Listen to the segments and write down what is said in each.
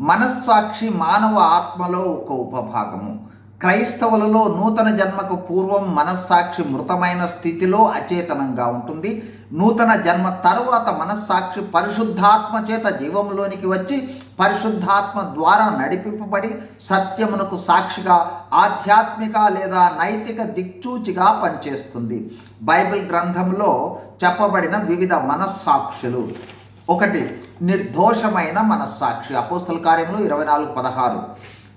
మనస్సాక్షి మానవ ఆత్మలో ఒక ఉపభాగము. క్రైస్తవులలో నూతన జన్మకు పూర్వం మనస్సాక్షి మృతమైన స్థితిలో అచేతనంగా ఉంటుంది. నూతన జన్మ తరువాత మనస్సాక్షి పరిశుద్ధాత్మ చేత జీవంలోనికి వచ్చి పరిశుద్ధాత్మ ద్వారా నడిపింపబడి సత్యమునకు సాక్షిగా ఆధ్యాత్మిక లేదా నైతిక దిక్చూచిగా పనిచేస్తుంది. బైబిల్ గ్రంథంలో చెప్పబడిన వివిధ మనస్సాక్షులు. ఒకటి నిర్దోషమైన మనస్సాక్షి. అపోస్తల కార్యంలో ఇరవై నాలుగు పదహారు.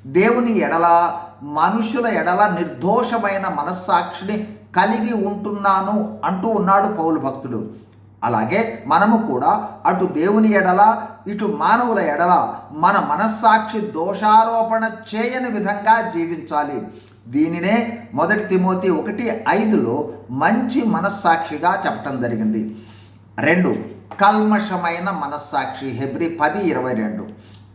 దేవుని ఎడల మనుషుల ఎడల నిర్దోషమైన మనస్సాక్షిని కలిగి ఉంటున్నాను అంటూ ఉన్నాడు పౌలు భక్తుడు. అలాగే మనము కూడా అటు దేవుని ఎడల ఇటు మానవుల ఎడల మన మనస్సాక్షి దోషారోపణ చేయని విధంగా జీవించాలి. దీనినే మొదటి తిమోతి ఒకటి ఐదులో మంచి మనస్సాక్షిగా చెప్పటం జరిగింది. రెండు కల్మషమైన మనస్సాక్షి. హెబ్రి పది ఇరవై రెండు.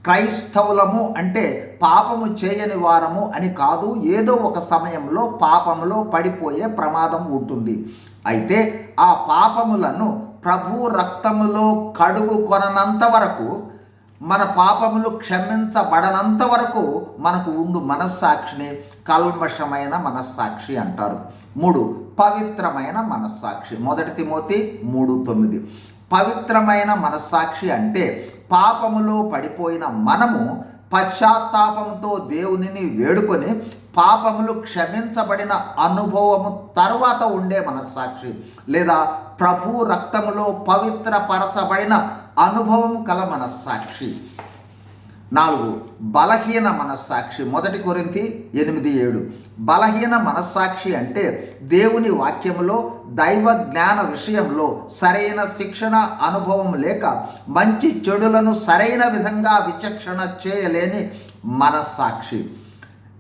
క్రైస్తవులము అంటే పాపము చేయని వారము అని కాదు ఏదో ఒక సమయంలో పాపములో పడిపోయే ప్రమాదం ఉంటుంది. అయితే ఆ పాపములను ప్రభు రక్తములో కడుగు కొననంత వరకు మన పాపములు క్షమించబడనంత వరకు మనకు ఉండు మనస్సాక్షిని. కల్మషమైన మనస్సాక్షి అంటారు. మూడు పవిత్రమైన మనస్సాక్షి. మొదటి తిమోతి మూడు తొమ్మిది. పవిత్రమైన మనస్సాక్షి అంటే పాపములో పడిపోయిన మనము పశ్చాత్తాపంతో దేవునిని వేడుకొని పాపములు క్షమించబడిన అనుభవము తర్వాత ఉండే మనస్సాక్షి లేదా ప్రభు రక్తములో పవిత్రపరచబడిన అనుభవం కల మనస్సాక్షి. నాలుగు బలహీన మనస్సాక్షి. మొదటి కొరింతి ఎనిమిది ఏడు. బలహీన మనస్సాక్షి అంటే దేవుని వాక్యంలో దైవ జ్ఞాన విషయంలో సరైన శిక్షణ అనుభవం లేక మంచి చెడులను సరైన విధంగా విచక్షణ చేయలేని మనస్సాక్షి.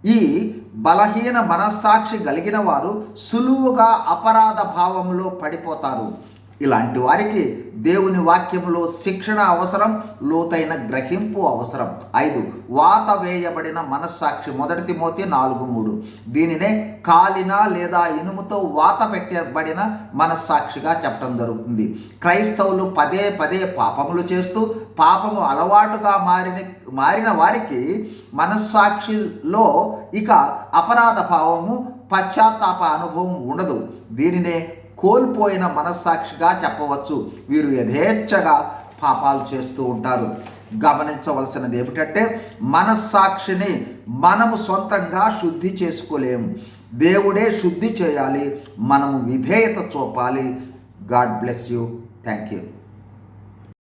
ఈ బలహీన మనస్సాక్షి కలిగిన వారు సులువుగా అపరాధ భావంలో పడిపోతారు. ఇలాంటి వారికి దేవుని వాక్యంలో శిక్షణ అవసరం లోతైన గ్రహింపు అవసరం. ఐదు వాత వేయబడిన మనస్సాక్షి మొదటి తిమోతి నాలుగు మూడు. దీనినే కాలిన లేదా ఇనుముతో వాత పెట్టబడిన మనస్సాక్షిగా చెప్పడం జరుగుతుంది. క్రైస్తవులు పదే పదే పాపములు చేస్తూ పాపము అలవాటుగా మారిన మారిన వారికి మనస్సాక్షిలో ఇక అపరాధ భావము పశ్చాత్తాప అనుభవం ఉండదు. దీనినే కోల్పోయిన మనస్సాక్షిగా చెప్పవచ్చు. వీరు యథేచ్ఛగా పాపాలు చేస్తూ ఉంటారు. గమనించవలసినది ఏమిటంటే మనస్సాక్షిని మనము సొంతంగా శుద్ధి చేసుకోలేము. దేవుడే శుద్ధి చేయాలి. మనము విధేయత చూపాలి. God bless you. Thank you.